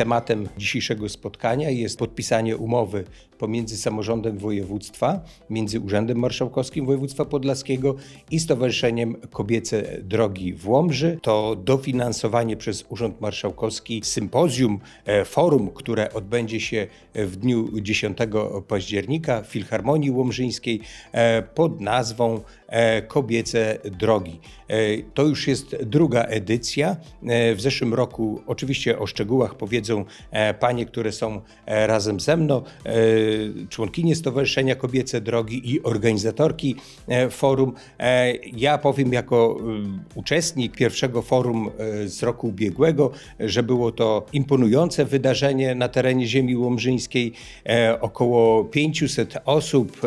tematem dzisiejszego spotkania jest podpisanie umowy pomiędzy samorządem województwa, między Urzędem Marszałkowskim Województwa Podlaskiego i Stowarzyszeniem Kobiece Drogi w Łomży. To dofinansowanie przez Urząd Marszałkowski sympozjum, e, forum, które odbędzie się w dniu 10 października w Filharmonii Łomżyńskiej e, pod nazwą e, Kobiece Drogi. To już jest druga edycja. W zeszłym roku, oczywiście o szczegółach powiedzą e, panie, które są e, razem ze mną, e, członkinie Stowarzyszenia Kobiece Drogi i organizatorki forum. Ja powiem jako uczestnik pierwszego forum z roku ubiegłego, że było to imponujące wydarzenie na terenie ziemi łomżyńskiej. Około 500 osób,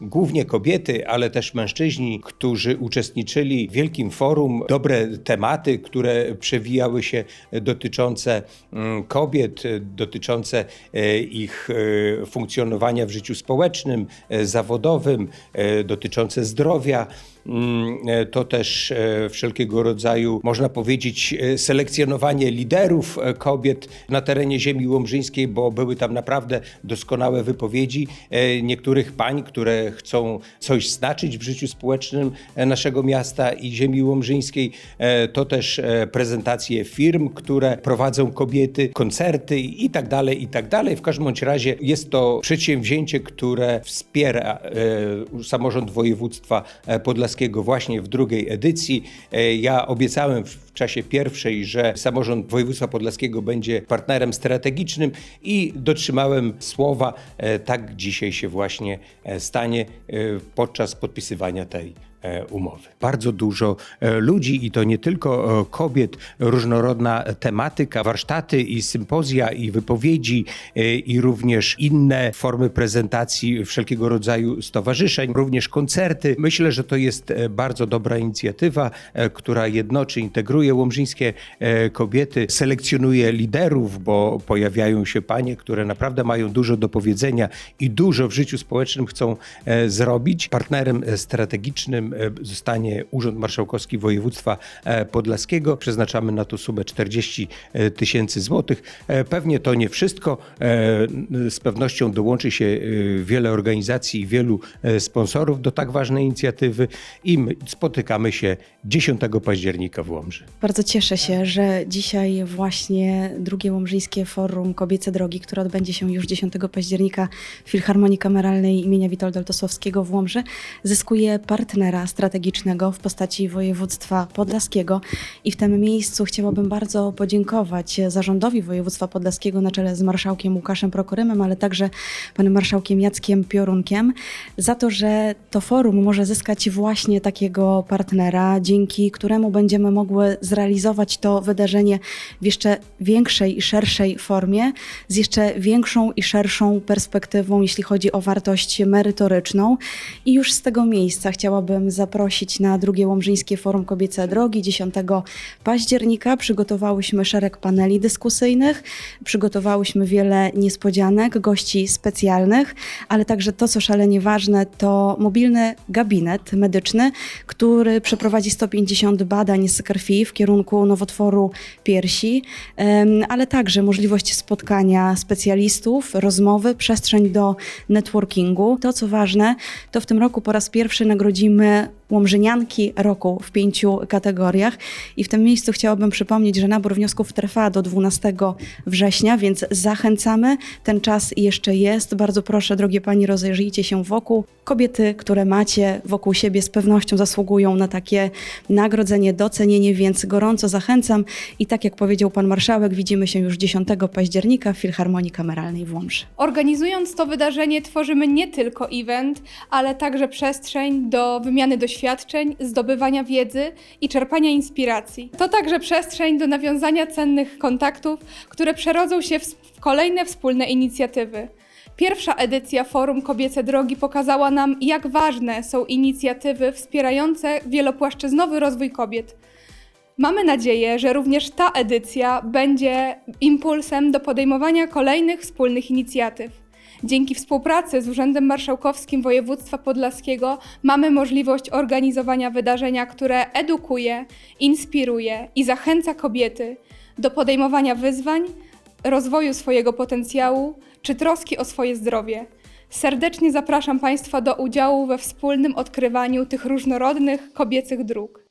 głównie kobiety, ale też mężczyźni, którzy uczestniczyli w wielkim forum. Dobre tematy, które przewijały się dotyczące mm, kobiet, e, dotyczące e, ich e, funkcjonowania w życiu społecznym, zawodowym, dotyczące zdrowia. Mm, To też wszelkiego rodzaju, można powiedzieć, selekcjonowanie liderów kobiet na terenie ziemi łomżyńskiej, bo były tam naprawdę doskonałe wypowiedzi niektórych pań, które chcą coś znaczyć w życiu społecznym naszego miasta i ziemi łomżyńskiej. To też prezentacje firm, które prowadzą kobiety, koncerty i tak dalej, i tak dalej. W każdym bądź razie jest to przedsięwzięcie, które wspiera e, samorząd województwa e, podlaskiego właśnie w drugiej edycji. E, Ja obiecałem w czasie pierwszej, że samorząd województwa podlaskiego będzie partnerem strategicznym i dotrzymałem słowa. E, Tak dzisiaj się właśnie e, stanie podczas podpisywania tej umowy. Bardzo dużo e, ludzi i to nie tylko e, kobiet, różnorodna tematyka, warsztaty i sympozja i wypowiedzi e, i również inne formy prezentacji wszelkiego rodzaju stowarzyszeń, również koncerty. Myślę, że to jest e, bardzo dobra inicjatywa, e, która jednoczy, integruje łomżyńskie e, kobiety, selekcjonuje liderów, bo pojawiają się panie, które naprawdę mają dużo do powiedzenia i dużo w życiu społecznym chcą e, zrobić. Partnerem e, strategicznym e, zostanie Urząd Marszałkowski Województwa e, Podlaskiego. Przeznaczamy na to sumę 40 tysięcy złotych. E, Pewnie to nie wszystko. E, Z pewnością dołączy się e, wiele organizacji i wielu e, sponsorów do tak ważnej inicjatywy i my spotykamy się 10 października w Łomży. Bardzo cieszę się, że dzisiaj właśnie drugie Łomżyńskie Forum Kobiece Drogi, które odbędzie się już 10 października w Filharmonii Kameralnej imienia Witolda Ltosowskiego w Łomży, zyskuje partnera strategicznego w postaci województwa podlaskiego. I w tym miejscu chciałabym bardzo podziękować zarządowi województwa podlaskiego na czele z marszałkiem Łukaszem Prokorymem, ale także panem marszałkiem Jackiem Piorunkiem za to, że to forum może zyskać właśnie takiego partnera, dzięki któremu będziemy mogły zrealizować to wydarzenie w jeszcze większej i szerszej formie, z jeszcze większą i szerszą perspektywą, jeśli chodzi o wartość merytoryczną. I już z tego miejsca chciałabym zaprosić na drugie Łomżyńskie Forum Kobiece Drogi 10 października. Przygotowałyśmy szereg paneli dyskusyjnych, przygotowałyśmy wiele niespodzianek, gości specjalnych, ale także to, co szalenie ważne, to mobilny gabinet medyczny, który przeprowadzi 150 badań z krwi w kierunku nowotworu piersi, ale także możliwość spotkania specjalistów, rozmowy, przestrzeń do networkingu. To, co ważne, to w tym roku po raz pierwszy nagrodzimy Ee, Łomżynianki Roku w pięciu kategoriach i w tym miejscu chciałabym przypomnieć, że nabór wniosków trwa do 12 września, więc zachęcamy. Ten czas jeszcze jest. Bardzo proszę, drogie Pani, rozejrzyjcie się wokół. Kobiety, które macie wokół siebie z pewnością zasługują na takie nagrodzenie, docenienie, więc gorąco zachęcam. I tak jak powiedział Pan Marszałek, widzimy się już 10 października w Filharmonii Kameralnej w Łomży. Organizując to wydarzenie, tworzymy nie tylko event, ale także przestrzeń do wymiany doświadczeń, zdobywania wiedzy i czerpania inspiracji. To także przestrzeń do nawiązania cennych kontaktów, które przerodzą się w kolejne wspólne inicjatywy. Pierwsza edycja Forum Kobiece Drogi pokazała nam, jak ważne są inicjatywy wspierające wielopłaszczyznowy rozwój kobiet. Mamy nadzieję, że również ta edycja będzie impulsem do podejmowania kolejnych wspólnych inicjatyw. Dzięki współpracy z Urzędem Marszałkowskim Województwa Podlaskiego mamy możliwość organizowania wydarzenia, które edukuje, inspiruje i zachęca kobiety do podejmowania wyzwań rozwoju swojego potencjału czy troski o swoje zdrowie. Serdecznie zapraszam Państwa do udziału we wspólnym odkrywaniu tych różnorodnych kobiecych dróg.